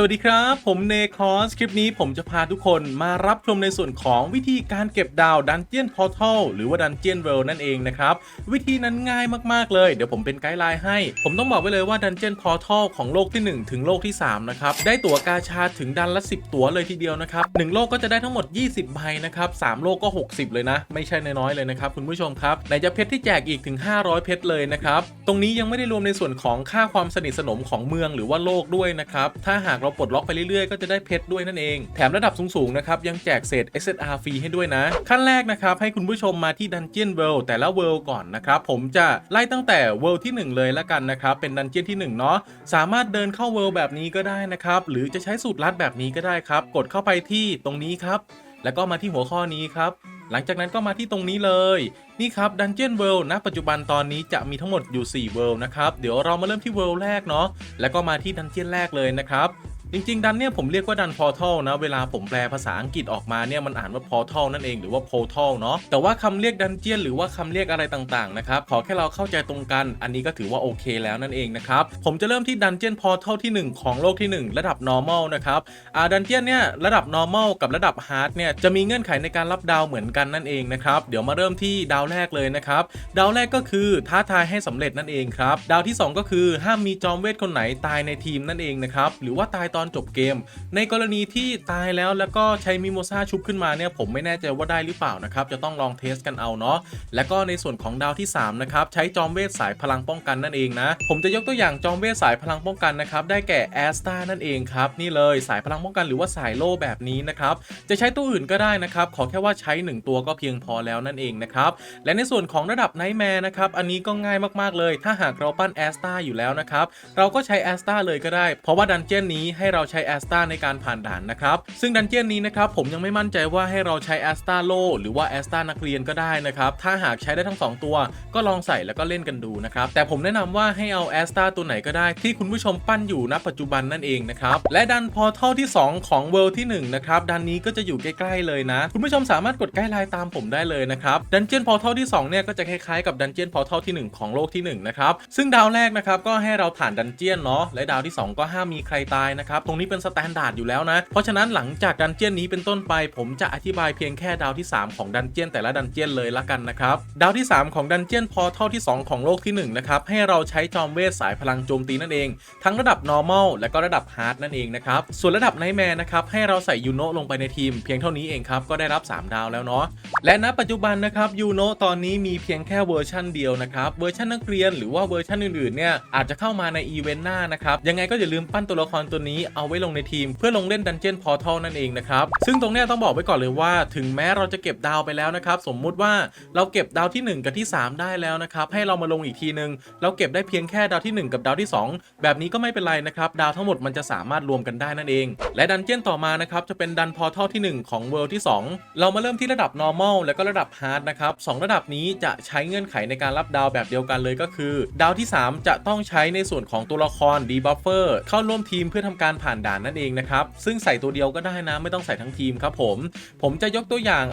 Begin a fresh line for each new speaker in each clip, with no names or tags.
สวัสดีครับ ผมเนคอส คลิปนี้ผมจะพาทุกคนมารับชมในส่วนของวิธีการเก็บดาวดันเจียนพอร์ทัลหรือว่าดันเจียนเวลนั่นเองนะครับ วิธีนั้นง่ายมากๆเลย เดี๋ยวผมเป็นไกด์ไลน์ให้ ผมต้องบอกไว้เลยว่าดันเจียนพอร์ทัลของโลกที่ 1 ถึงโลกที่ 3 นะครับ ได้ตั๋วกาชาถึงดันละ 10 ตั๋วเลยทีเดียวนะครับหนึ่งโลกก็จะได้ทั้งหมด 20 ใบนะครับสามโลกก็ 60 เลยนะ ไม่ใช่น้อยๆเลยนะครับคุณผู้ชมครับไหนจะเพชรที่แจกอีกถึง 500 เพชรเลยนะครับตรงนี้ยังไม่ได้รวมในส่วนของค่าความสนิทสนมของเมืองหรือว่าโลกด้วยนะครับถ้าหากเราปลดล็อกไปเรื่อยๆ ก็จะได้เพชรด้วยนั่นเอง แถมระดับสูงๆนะครับยังแจกเศษ SSR ฟรีให้ด้วยนะ ขั้นแรกนะครับให้คุณผู้ชมมาที่ Dungeon World แต่ละ World ก่อนนะครับผมจะไล่ตั้งแต่ World ที่ 1 เลยละกันนะครับเป็น Dungeon ที่1เนาะสามารถเดินเข้า World แบบนี้ก็ได้นะครับหรือจะใช้สูตรลัดแบบนี้ก็ได้ครับ กดเข้าไปที่ตรงนี้ครับแล้วก็มาที่หัวข้อนี้ครับ หลังจากนั้นก็มาที่ตรงนี้เลย นี่ครับ Dungeon World ณ ปัจจุบันตอนนี้จะมีทั้งหมดอยู่ 4 World นะครับ เดี๋ยวเรามาเริ่มที่ World แรกเนาะ แล้วก็มาที่ Dungeon แรกเลยนะครับ จริงๆ ดันเนี่ยผมเรียกว่าดัน Portal นะ เวลาผมแปลภาษาอังกฤษออกมาเนี่ยมันอ่านว่า Portal นั่นเองหรือว่า Portal เนาะแต่ว่าคำเรียกดันเจียนหรือว่าคำเรียกอะไรต่างๆนะครับขอแค่เราเข้าใจตรงกัน อันนี้ก็ถือว่าโอเคแล้วนั่นเองนะครับผมจะเริ่มที่ดันเจียน Portal ที่ 1 ของโลกที่ 1 ระดับ normal นะครับอ่าดันเจียนเนี่ยระดับ normal กับระดับ hard เนี่ยจะมีเงื่อนไขในการรับดาวเหมือนกันนั่นเองนะครับเดี๋ยวมาเริ่มที่ดาวแรกเลยนะครับดาวแรกก็คือท้าทายให้สำเร็จนั่นเองครับดาวที่ 2 ก็คือห้ามมีจอมเวทคนไหนตายในทีมนั่นเองนะครับหรือว่าตายตอนจบเกม ในกรณีที่ตายแล้วแล้วก็ใช้มิโมซาชุบขึ้นมาเนี่ยผมไม่แน่ใจว่าได้หรือเปล่านะครับ จะต้องลองเทสกันเอาเนาะแล้วก็ในส่วนของดาวที่ 3 นะครับ ใช้จอมเวทสายพลังป้องกันนั่นเองนะ ผมจะยกตัวอย่างจอมเวทสายพลังป้องกันนะครับ ได้แก่แอสตานั่นเองครับนี่เลยสายพลังป้องกันหรือว่าสายโล่แบบนี้นะครับจะใช้ตัวอื่นก็ได้นะครับขอแค่ว่าใช้ 1 ตัวก็เพียงพอแล้วนั่นเองนะครับและในส่วนของระดับไนท์แมร์นะครับอันนี้ก็ง่ายมากๆเลย ถ้าหากเราปั้นแอสตาอยู่แล้วนะครับเราก็ใช้แอสตาเลยก็ได้ เพราะว่าดันเจี้ยนนี้ให้ให้เราใช้แอสตาในการผ่านด่านนะครับ ซึ่งดันเจี้ยนนี้นะครับผมยังไม่มั่นใจว่าให้เราใช้แอสตาโลหรือว่าแอสตานักเรียนก็ได้นะครับ ถ้าหากใช้ได้ทั้ง 2 ตัว ก็ลองใส่แล้วก็เล่นกันดูนะครับ แต่ผมแนะนำว่าให้เอาแอสตาตัวไหนก็ได้ที่คุณผู้ชมปั้นอยู่ณปัจจุบันนั่นเองนะครับ และดันพอเทัลที่ 2 ของเวิลด์ที่1นะครับดันนี้ก็จะอยู่ใกล้ ๆ เลยนะ คุณผู้ชมสามารถกดใกล้ไลน์ตามผมได้เลยนะครับดันเจียนพอเทัลที่2เนี่ยก็จะคล้ายๆกับดันเจียนพอทัลที่ 1 ของโลกที่1นะครับซึ่งดาวแรกนะครับก็ให้เราผ่านดันเจียนเนาะและดาวที่ 2 ก็ห้ามมีใครตายนะครับตรงนี้เป็นสแตนดาร์ดอยู่แล้วนะ เพราะฉะนั้นหลังจากดันเจี้ยนนี้เป็นต้นไป ผมจะอธิบายเพียงแค่ดาวที่ 3 ของดันเจี้ยนแต่ละดันเจี้ยนเลยละกันนะครับดาวที่ 3 ของดันเจี้ยนพอทัลที่ 2 ของโลกที่ 1 นะครับให้เราใช้จอมเวทสายพลังโจมตีนั่นเอง ทั้งระดับ normal และก็ระดับ hard นั่นเองนะครับส่วนระดับ nightmare นะครับให้เราใส่ยูโนะลงไปในทีม เพียงเท่านี้เองครับก็ได้รับ 3 ดาวแล้วเนาะและณปัจจุบันนะครับยูโนะตอนนี้มีเพียงแค่เวอร์ชันเดียวนะครับเวอร์ชันนักเรียนหรือว่าเวอร์ชันอื่นๆเนี่ยอาจจะเข้ามาในอีเวนต์หน้านะครับยังไงก็อย่าลืมปั้นตัวละครตัวนี้เอาไว้ลงในทีม เพื่อลงเล่นดันเจียนพอทัลนั่นเองนะครับ ซึ่งตรงเนี้ยต้องบอกไว้ก่อนเลยว่า ถึงแม้เราจะเก็บดาวไปแล้วนะครับ สมมุติว่าเราเก็บดาวที่ 1 กับที่ 3 ได้แล้วนะครับ ให้เรามาลงอีกทีนึง เราเก็บได้เพียงแค่ดาวที่ 1 กับดาวที่ 2 แบบนี้ก็ไม่เป็นไรนะครับ ดาวทั้งหมดมันจะสามารถรวมกันได้นั่นเอง และดันเจียนต่อมานะครับ จะเป็นดันพอทัลที่ 1 ของเวิลด์ที่ 2 เรามาเริ่มที่ระดับ normal แล้วก็ระดับ hard นะครับสองระดับนี้จะใช้เงื่อนไขในการรับดาวแบบเดียวกันเลยก็คือ ดาวที่ 3 จะต้องใช้ในส่วนของตัวละคร debuffer เข้าร่วมทีมเพื่อทำการผ่านด่านนั่นเองนะครับ ซึ่งใส่ตัวเดียวก็ได้นะไม่ต้องใส่ทั้งทีมครับผม ผมจะยกตัวอย่าง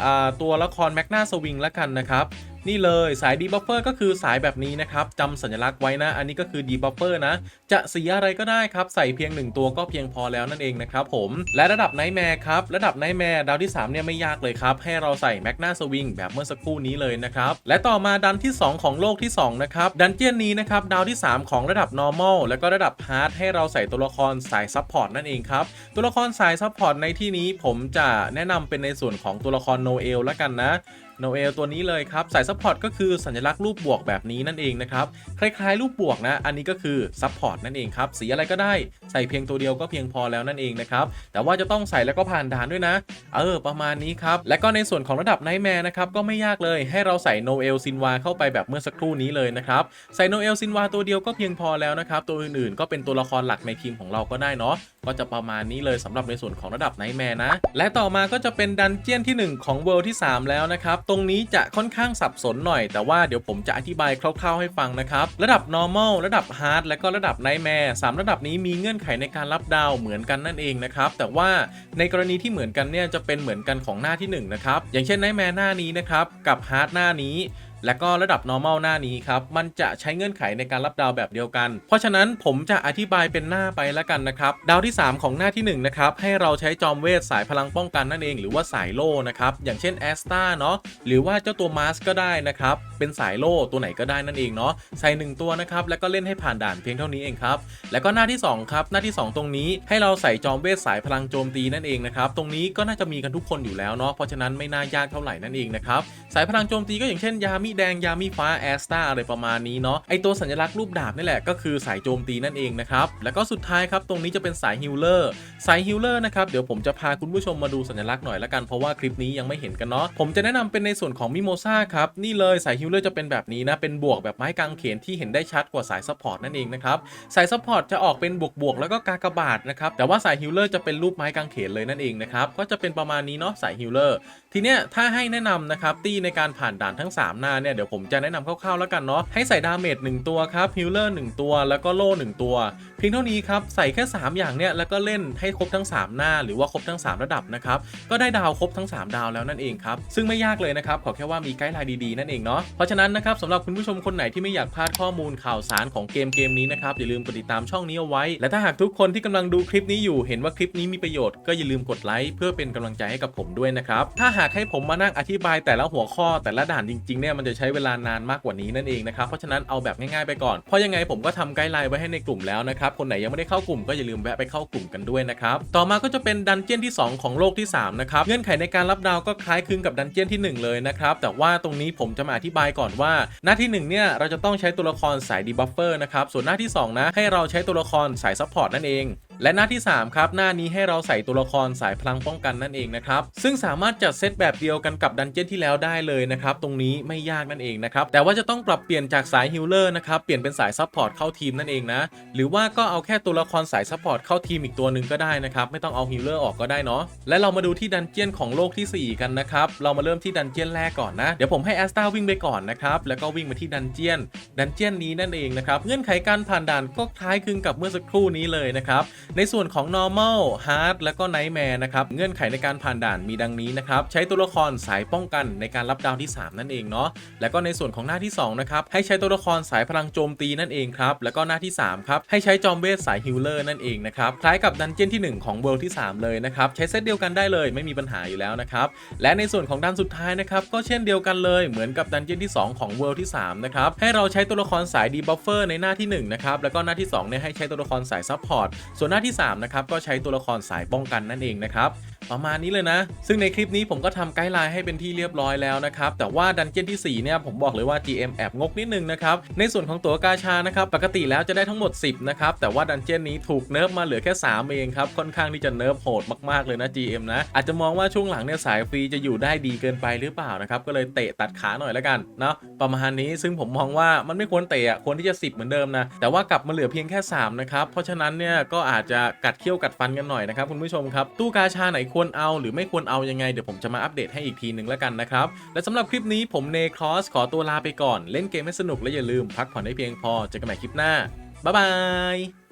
ตัวละครแมกนาสวิงละกันนะครับ นี่เลยสายดีบัฟเฟอร์ก็คือสายแบบนี้นะครับจำสัญลักษณ์ไว้นะ อันนี้ก็คือดีบัฟเฟอร์นะ จะสีอะไรก็ได้ครับ ใส่เพียง 1 ตัวก็เพียงพอแล้วนั่นเองนะครับผม และระดับไนท์แมร์ครับ ระดับไนท์แมร์ดาวที่ 3 เนี่ยไม่ยากเลยครับ ให้เราใส่แมกนาสวิงแบบเมื่อสักครู่นี้เลยนะครับ และต่อมาดันที่ 2 ของโลกที่ 2 นะครับ ดันเจียนนี้นะครับ ดาวที่ 3 ของระดับ normal แล้วก็ระดับ hard ให้เราใส่ตัวละครสายซัพพอร์ตนั่นเองครับ ตัวละครสายซัพพอร์ตในที่นี้ผมจะแนะนำเป็นในส่วนของตัวละครโนเอลละกันนะ โนเอลตัวนี้เลยครับสายซัพพอร์ตก็คือสัญลักษณ์รูปบวกแบบนี้นั่นเองนะครับคล้ายๆรูปบวกนะอันนี้ก็คือซัพพอร์ตนั่นเองครับสีอะไรก็ได้ใส่เพียงตัวเดียวก็เพียงพอแล้วนั่นเองนะครับแต่ว่าจะต้องใส่แล้วก็ผ่านด่านด้วยนะ เออประมาณนี้ครับและก็ในส่วนของระดับไนท์แมร์นะครับก็ไม่ยากเลยให้เราใส่โนเอลซินวาเข้าไปแบบเมื่อสักครู่นี้เลยนะครับใส่โนเอลซินวาตัวเดียวก็เพียงพอแล้วนะครับตัวอื่นๆ ก็เป็นตัวละครหลักในทีมของเราก็ได้เนาะก็จะประมาณนี้เลยสำหรับในส่วนของระดับไนท์แมร์นะและต่อมาก็จะเป็นดันเจียนที่ 1 ของเวิลด์ที่ 3 แล้วนะครับตรงนี้จะค่อนข้างสับสนหน่อย แต่ว่าเดี๋ยวผมจะอธิบายคร่าวๆให้ฟังนะครับ ระดับ normal ระดับ hard และก็ระดับ nightmare สามระดับนี้มีเงื่อนไขในการรับดาวเหมือนกันนั่นเองนะครับ แต่ว่าในกรณีที่เหมือนกันเนี่ยจะเป็นเหมือนกันของหน้าที่1นะครับ อย่างเช่น nightmare หน้านี้นะครับ กับ hard หน้านี้ และก็ระดับ normal หน้านี้ครับ มันจะใช้เงื่อนไขในการรับดาวแบบเดียวกัน เพราะฉะนั้นผมจะอธิบายเป็นหน้าไปแล้วกันนะครับ ดาวที่ 3 ของหน้าที่ 1 นะครับ ให้เราใช้จอมเวทสายพลังป้องกันนั่นเอง หรือว่าสายโล่นะครับ อย่างเช่นแอสตาเนาะหรือว่าเจ้าตัวมาสก็ได้นะครับ เป็นสายโล่ตัวไหนก็ได้นั่นเองเนาะใส่หนึ่งตัวนะครับแล้วก็เล่นให้ผ่านด่านเพียงเท่านี้เองครับแล้วก็หน้าที่สองครับหน้าที่สองตรงนี้ให้เราใส่จอมเวทสายพลังโจมตีนั่นเองนะครับตรงนี้ก็น่าจะมีกันทุกคนอยู่แล้วเนาะเพราะฉะนั้นไม่น่ายากเท่าไหร่นั่นเองนะครับสายพลังโจมตีก็อย่างเช่นยามิแดงยามิฟ้าแอสตาอะไรประมาณนี้เนาะไอตัวสัญลักษณ์รูปดาบนี่แหละก็คือสายโจมตีนั่นเองนะครับแล้วก็สุดท้ายครับตรงนี้จะเป็นสายฮิลเลอร์สายฮิลเลอร์นะครับเดี๋ยวผมจะพาคุณผู้ชมมาดูสัญลักษณ์หน่อยละกันเพราะว่าคลิปนี้ยังไม่เห็นกันเนาะผมจะแนะนำเป็นในส่วนของมิโมซาครับนี่เลยสายฮิลเลอร์จะเป็นแบบนี้นะเป็นบวกแบบไม้กางเขนที่เห็นได้ชัดกว่าสายซัพพอร์ตนั่นเองนะครับสายซัพพอร์ตจะออกเป็นบวกบวกแล้วก็กากบาทนะครับแต่ว่าสายฮิลเลอร์จะเป็นรูปไม้กางเขนเลยนั่นเองนะครับก็จะเป็นประมาณนี้เนาะสายฮิลเลอร์ทีเนี้ยถ้าให้แนะนำนะครับตีในการผ่านด่านทั้ง 3 หน้าเนี่ยเดี๋ยวผมจะแนะนำคร่าวๆแล้วกันเนาะให้ใส่ดาเมจ1ตัวครับฮิลเลอร์1ตัว แล้วก็โล่1ตัว เพียงเท่านี้ครับใส่แค่ 3 อย่างเนี่ยแล้วก็เล่นให้ครบทั้ง 3 หน้า หรือว่าครบทั้ง 3 ระดับนะครับก็ได้ดาวครบทั้ง 3 ดาวแล้วนั่นเองครับซึ่งไม่ยากเลยนะครับขอแค่ว่ามีไกด์ไลน์ดีๆนั่นเองเนาะเพราะฉะนั้นนะครับสำหรับคุณผู้ชมคนไหนที่ไม่อยากพลาดข้อมูลข่าวสารของเกมเกมนี้นะครับอย่าลืมกดติดตามช่องนี้เอาไว้ และถ้าหากทุกคนที่กำลังดูคลิปนี้อยู่เห็นว่าคลิปนี้มีประโยชน์ก็อย่าลืมกดไลค์เพื่อเป็นกำลังใจให้กับผมด้วยนะครับถ้าหากให้ผมมานั่งอธิบายแต่ละหัวข้อแต่ละด่านจริงๆเนี่ยมันจะใช้เวลานานมากกว่านี้นั่นเองนะครับเพราะฉะนั้นเอาแบบง่ายๆไปก่อนเพราะยังไงผมก็ทำไกด์ไลน์ไว้ให้ในกลุ่มแล้วนะครับคนไหนยังไม่ได้เข้ากลุ่มก็อย่าลืมแวะไปเข้ากลุ่มกันด้วยนะครับต่อมาก็จะเป็นดันเจี้ยนที่ 2 ของโลกที่3นะครับเงื่อนไขในการรับดาวก็คล้ายคลึงกับดันเจี้ยนที่ 1 เลยนะครับแต่ว่าตรงนี้ผมจะมาอธิบายก่อนว่า หน้าที่ 1 เนี่ยเราจะต้องใช้ตัวละครสายดีบัฟเฟอร์นะครับส่วนหน้าที่สองนะให้เราใช้ตัวละครสายซัพพอร์ตนั่นเอง และหน้าที่ 3 ครับ หน้านี้ให้เราใส่ตัวละครสายพลังป้องกันนั่นเองนะครับ ซึ่งสามารถจัดเซตแบบเดียวกันกับดันเจี้ยนที่แล้วได้เลยนะครับ ตรงนี้ไม่ยากนั่นเองนะครับ แต่ว่าจะต้องปรับเปลี่ยนจากสายฮิลเลอร์นะครับ เปลี่ยนเป็นสายซัพพอร์ตเข้าทีมนั่นเองนะ หรือว่าก็เอาแค่ตัวละครสายซัพพอร์ตเข้าทีมอีกตัวหนึ่งก็ได้นะครับ ไม่ต้องเอาฮิลเลอร์ออกก็ได้เนาะ และเรามาดูที่ดันเจี้ยนของโลกทีสี่4 กันนะครับ เรามาเริ่มที่ดันเจี้ยนแรกก่อนนะ เดี๋ยวผมให้แอสตาวิ่งไปก่อนนะครับ แล้วก็วิ่งมาที่ดันเจี้ยน ดันเจี้ยนนี้นั่นเองนะครับ เงื่อนไขการผ่านด่านก็คล้ายคลึงกับเมื่อสักครู่นี้เลยนะครับในส่วนของ normal hard แล้วก็ nightmare นะครับเงื่อนไขในการผ่านด่านมีดังนี้นะครับใช้ตัวละครสายป้องกันในการรับดาวที่ 3 นั่นเองเนาะแล้วก็ในส่วนของหน้าที่2นะครับให้ใช้ตัวละครสายพลังโจมตีนั่นเองครับแล้วก็หน้าที่3ครับให้ใช้จอมเวทสายฮิลเลอร์นั่นเองนะครับคล้ายกับดันเจี้ยนที่ 1 ของเวิลด์ที่ 3 เลยนะครับใช้เซตเดียวกันได้เลยไม่มีปัญหาอยู่แล้วนะครับและในส่วนของด้านสุดท้ายนะครับก็เช่นเดียวกันเลยเหมือนกับดันเจี้ยนที่ 2 ของเวิลด์ที่3นะครับให้เราใช้ตัวละครสายดีบัฟเฟอร์ในหน้าที่1นะครับแล้วก็หน้าที่2เนี่ยให้ใช้ตัวละครสายซัพพอร์ตส่วนหน้าที่3นะครับก็ใช้ตัวละครสายป้องกันนั่นเองนะครับ ประมาณนี้เลยนะ ซึ่งในคลิปนี้ผมก็ทำไกด์ไลน์ให้เป็นที่เรียบร้อยแล้วนะครับ แต่ว่าดันเจี้ยนที่ 4 เนี่ยผมบอกเลยว่า GM แอบงกนิดนึงนะครับ ในส่วนของตัวกาชานะครับ ปกติแล้วจะได้ทั้งหมด 10 นะครับ แต่ว่าดันเจี้ยนนี้ถูกเนิร์ฟมาเหลือแค่ 3 เองครับ ค่อนข้างที่จะเนิร์ฟโหดมากๆเลยนะ GM นะ อาจจะมองว่าช่วงหลังเนี่ยสายฟรีจะอยู่ได้ดีเกินไปหรือเปล่านะครับ ก็เลยเตะตัดขาหน่อยแล้วกันเนาะ ประมาณนี้ ซึ่งผมมองว่ามันไม่ควรเตะควรที่จะ 10 เหมือนเดิมนะ แต่ว่ากลับมาเหลือเพียงแค่ 3 นะครับ เพราะฉะนั้นเนี่ยก็อาจจะกัดเขี้ยวกัดฟันกันหน่อยนะครับคุณผู้ชมครับตู้กาชาไหนคควรเอาหรือไม่ควรเอายังไงเดี๋ยวผมจะมาอัปเดตให้อีกทีหนึ่งแล้วกันนะครับ และสำหรับคลิปนี้ผมเนครอสขอตัวลาไปก่อน เล่นเกมให้สนุกและอย่าลืมพักผ่อนให้เพียงพอเจอกันใหม่คลิปหน้าบ๊ายบาย